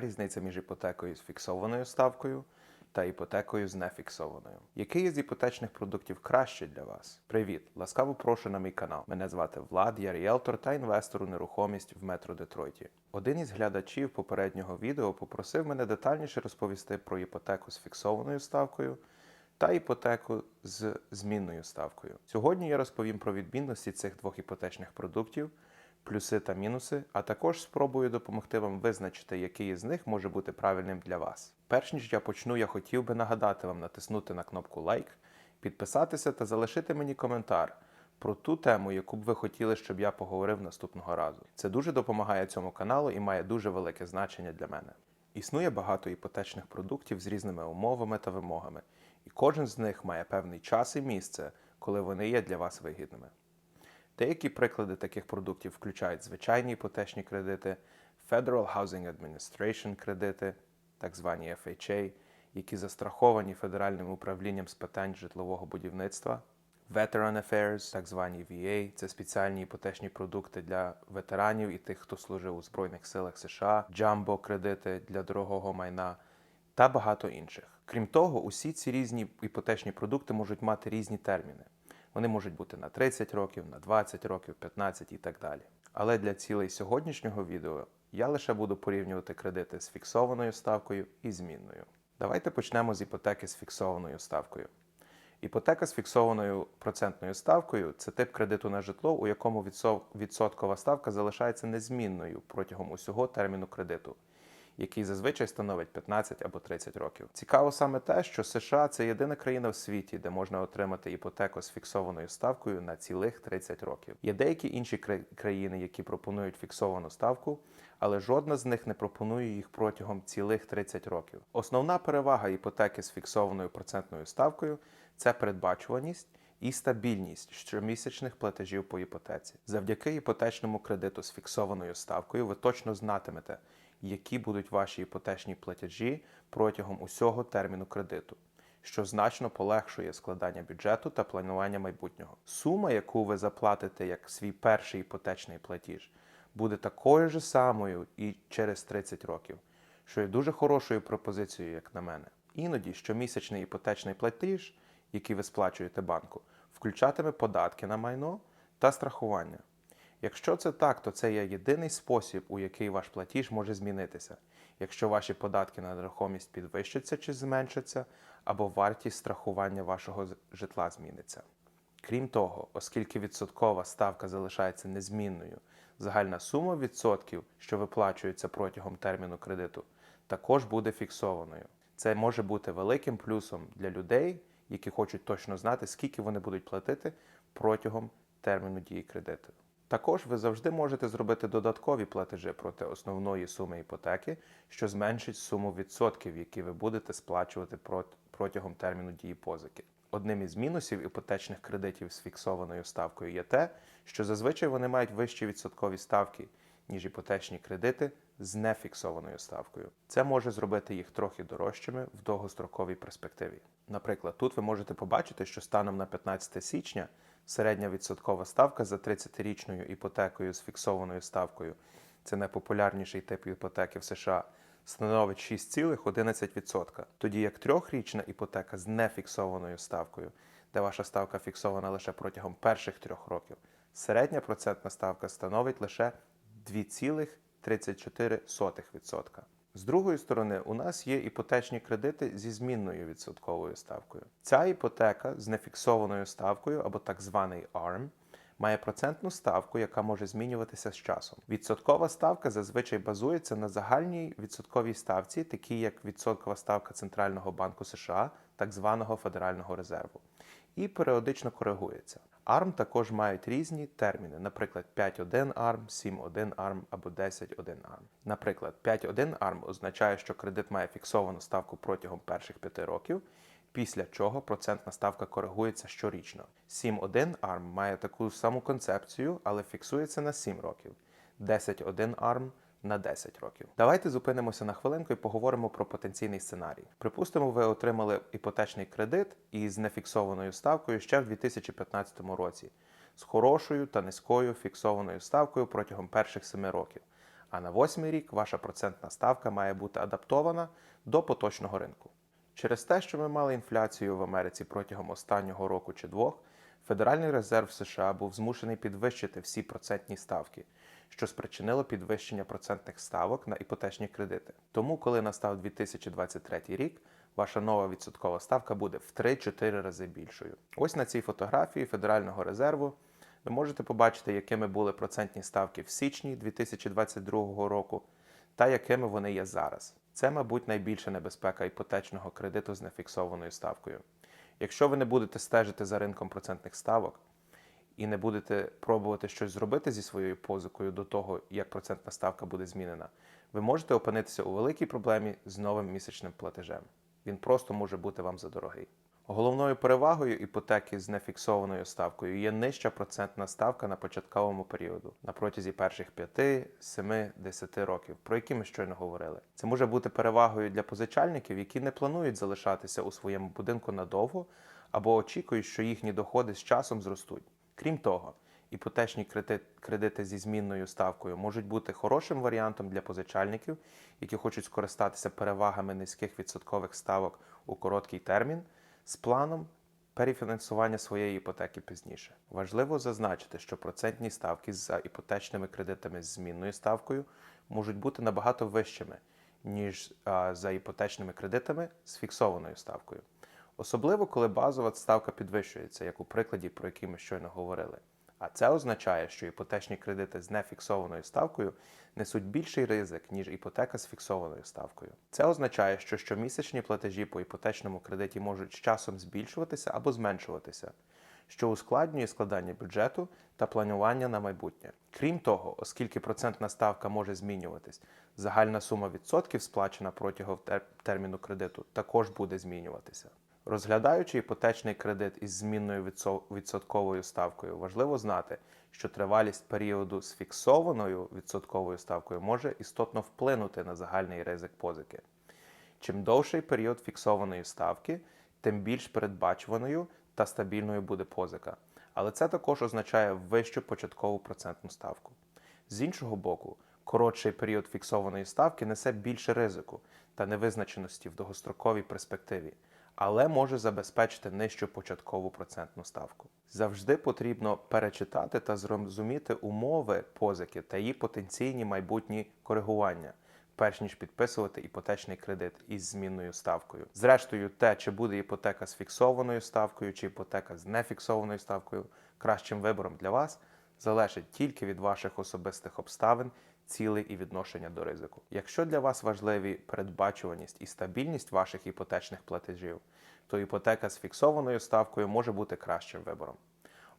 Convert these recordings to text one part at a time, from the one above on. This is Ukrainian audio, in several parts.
різниця між іпотекою з фіксованою ставкою та іпотекою з нефіксованою? Який із іпотечних продуктів краще для вас? Привіт! Ласкаво прошу на мій канал. Мене звати Влад, я ріелтор та інвестор у нерухомість в метро Детройті. Один із глядачів попереднього відео попросив мене детальніше розповісти про іпотеку з фіксованою ставкою та іпотеку з змінною ставкою. Сьогодні я розповім про відмінності цих двох іпотечних продуктів, плюси та мінуси, а також спробую допомогти вам визначити, який із них може бути правильним для вас. Перш ніж я почну, я хотів би нагадати вам натиснути на кнопку лайк, підписатися та залишити мені коментар. Про ту тему, яку б ви хотіли, щоб я поговорив наступного разу. Це дуже допомагає цьому каналу і має дуже велике значення для мене. Існує багато іпотечних продуктів з різними умовами та вимогами, і кожен з них має певний час і місце, коли вони є для вас вигідними. Деякі приклади таких продуктів включають звичайні іпотечні кредити, Federal Housing Administration кредити, так звані FHA, які застраховані Федеральним управлінням з питань житлового будівництва, Veteran Affairs, так звані VA, це спеціальні іпотечні продукти для ветеранів і тих, хто служив у Збройних силах США, Jumbo кредити для дорогого майна та багато інших. Крім того, усі ці різні іпотечні продукти можуть мати різні терміни. Вони можуть бути на 30 років, на 20 років, 15 і так далі. Але для цілей сьогоднішнього відео я лише буду порівнювати кредити з фіксованою ставкою і змінною. Давайте почнемо з іпотеки з фіксованою ставкою. Іпотека з фіксованою процентною ставкою це тип кредиту на житло, у якому відсоткова ставка залишається незмінною протягом усього терміну кредиту, який зазвичай становить 15 або 30 років. Цікаво саме те, що США це єдина країна в світі, де можна отримати іпотеку з фіксованою ставкою на цілих 30 років. Є деякі інші країни, які пропонують фіксовану ставку, але жодна з них не пропонує їх протягом цілих 30 років. Основна перевага іпотеки з фіксованою процентною ставкою це передбачуваність і стабільність щомісячних платежів по іпотеці. Завдяки іпотечному кредиту з фіксованою ставкою ви точно знатимете, які будуть ваші іпотечні платежі протягом усього терміну кредиту, що значно полегшує складання бюджету та планування майбутнього. Сума, яку ви заплатите як свій перший іпотечний платіж, буде такою ж самою і через 30 років, що є дуже хорошою пропозицією, як на мене. Іноді щомісячний іпотечний платіж, який ви сплачуєте банку, включатиме податки на майно та страхування. Якщо це так, то це є єдиний спосіб, у який ваш платіж може змінитися, якщо ваші податки на нерухомість підвищаться чи зменшаться, або вартість страхування вашого житла зміниться. Крім того, оскільки відсоткова ставка залишається незмінною, загальна сума відсотків, що виплачується протягом терміну кредиту, також буде фіксованою. Це може бути великим плюсом для людей, які хочуть точно знати, скільки вони будуть платити протягом терміну дії кредиту. Також ви завжди можете зробити додаткові платежі проти основної суми іпотеки, що зменшить суму відсотків, які ви будете сплачувати протягом терміну дії позики. Одним із мінусів іпотечних кредитів з фіксованою ставкою є те, що зазвичай вони мають вищі відсоткові ставки, ніж іпотечні кредити з нефіксованою ставкою. Це може зробити їх трохи дорожчими в довгостроковій перспективі. Наприклад, тут ви можете побачити, що станом на 15 січня середня відсоткова ставка за 30-річною іпотекою з фіксованою ставкою це найпопулярніший тип іпотеки в США. Становить 6,11%, тоді як трьохрічна іпотека з нефіксованою ставкою, де ваша ставка фіксована лише протягом перших трьох років, середня процентна ставка становить лише 2,34%. З другої сторони, у нас є іпотечні кредити зі змінною відсотковою ставкою. Ця іпотека з нефіксованою ставкою або так званий ARM має процентну ставку, яка може змінюватися з часом. Відсоткова ставка зазвичай базується на загальній відсотковій ставці, такій як відсоткова ставка Центрального банку США, так званого Федерального резерву, і періодично коригується. ARM також мають різні терміни, наприклад, 5.1 ARM, 7.1 ARM або 10.1 ARM. Наприклад, 5.1 ARM означає, що кредит має фіксовану ставку протягом перших 5 років, після чого процентна ставка коригується щорічно. 7.1 ARM має таку саму концепцію, але фіксується на 7 років. 10.1 ARM на 10 років. Давайте зупинимося на хвилинку і поговоримо про потенційний сценарій. Припустимо, ви отримали іпотечний кредит із нефіксованою ставкою ще в 2015 році, з хорошою та низькою фіксованою ставкою протягом перших 7 років. А на восьмий рік ваша процентна ставка має бути адаптована до поточного ринку. Через те, що ми мали інфляцію в Америці протягом останнього року чи двох, Федеральний резерв США був змушений підвищити всі процентні ставки, що спричинило підвищення процентних ставок на іпотечні кредити. Тому, коли настав 2023 рік, ваша нова відсоткова ставка буде в 3-4 рази більшою. Ось на цій фотографії Федерального резерву ви можете побачити, якими були процентні ставки в січні 2022 року та якими вони є зараз. Це, мабуть, найбільша небезпека іпотечного кредиту з нефіксованою ставкою. Якщо ви не будете стежити за ринком процентних ставок і не будете пробувати щось зробити зі своєю позикою до того, як процентна ставка буде змінена, ви можете опинитися у великій проблемі з новим місячним платежем. Він просто може бути вам задорогий. Головною перевагою іпотеки з нефіксованою ставкою є нижча процентна ставка на початковому періоду на протязі перших 5, 7, 10 років, про які ми щойно говорили. Це може бути перевагою для позичальників, які не планують залишатися у своєму будинку надовго або очікують, що їхні доходи з часом зростуть. Крім того, іпотечні кредити зі змінною ставкою можуть бути хорошим варіантом для позичальників, які хочуть скористатися перевагами низьких відсоткових ставок у короткий термін з планом перефінансування своєї іпотеки пізніше. Важливо зазначити, що процентні ставки за іпотечними кредитами з змінною ставкою можуть бути набагато вищими, ніж за іпотечними кредитами з фіксованою ставкою. Особливо, коли базова ставка підвищується, як у прикладі, про який ми щойно говорили. А це означає, що іпотечні кредити з нефіксованою ставкою несуть більший ризик, ніж іпотека з фіксованою ставкою. Це означає, що щомісячні платежі по іпотечному кредиті можуть з часом збільшуватися або зменшуватися, що ускладнює складання бюджету та планування на майбутнє. Крім того, оскільки процентна ставка може змінюватись, загальна сума відсотків, сплачена протягом терміну кредиту, також буде змінюватися. Розглядаючи іпотечний кредит із змінною відсотковою ставкою, важливо знати, що тривалість періоду з фіксованою відсотковою ставкою може істотно вплинути на загальний ризик позики. Чим довший період фіксованої ставки, тим більш передбачуваною та стабільною буде позика. Але це також означає вищу початкову процентну ставку. З іншого боку, коротший період фіксованої ставки несе більше ризику та невизначеності в довгостроковій перспективі, але може забезпечити нижчу початкову процентну ставку. Завжди потрібно перечитати та зрозуміти умови позики та її потенційні майбутні коригування перш ніж підписувати іпотечний кредит із змінною ставкою. Зрештою, те, чи буде іпотека з фіксованою ставкою, чи іпотека з нефіксованою ставкою, кращим вибором для вас залежить тільки від ваших особистих обставин, цілей і відношення до ризику. Якщо для вас важливі передбачуваність і стабільність ваших іпотечних платежів, то іпотека з фіксованою ставкою може бути кращим вибором.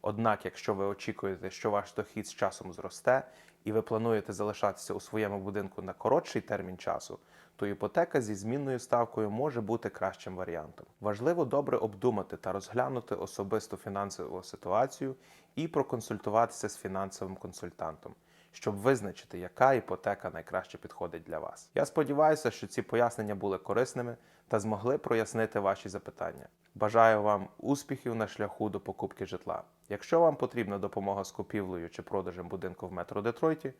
Однак, якщо ви очікуєте, що ваш дохід з часом зросте, і ви плануєте залишатися у своєму будинку на коротший термін часу, то іпотека зі змінною ставкою може бути кращим варіантом. Важливо добре обдумати та розглянути особисту фінансову ситуацію і проконсультуватися з фінансовим консультантом, щоб визначити, яка іпотека найкраще підходить для вас. Я сподіваюся, що ці пояснення були корисними та змогли прояснити ваші запитання. Бажаю вам успіхів на шляху до покупки житла. Якщо вам потрібна допомога з купівлею чи продажем будинку в метро Детройті,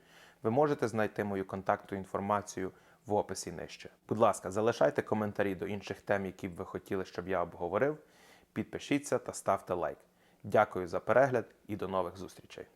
ви можете знайти мою контактну інформацію в описі нижче. Будь ласка, залишайте коментарі до інших тем, які б ви хотіли, щоб я обговорив. Підпишіться та ставте лайк. Дякую за перегляд і до нових зустрічей.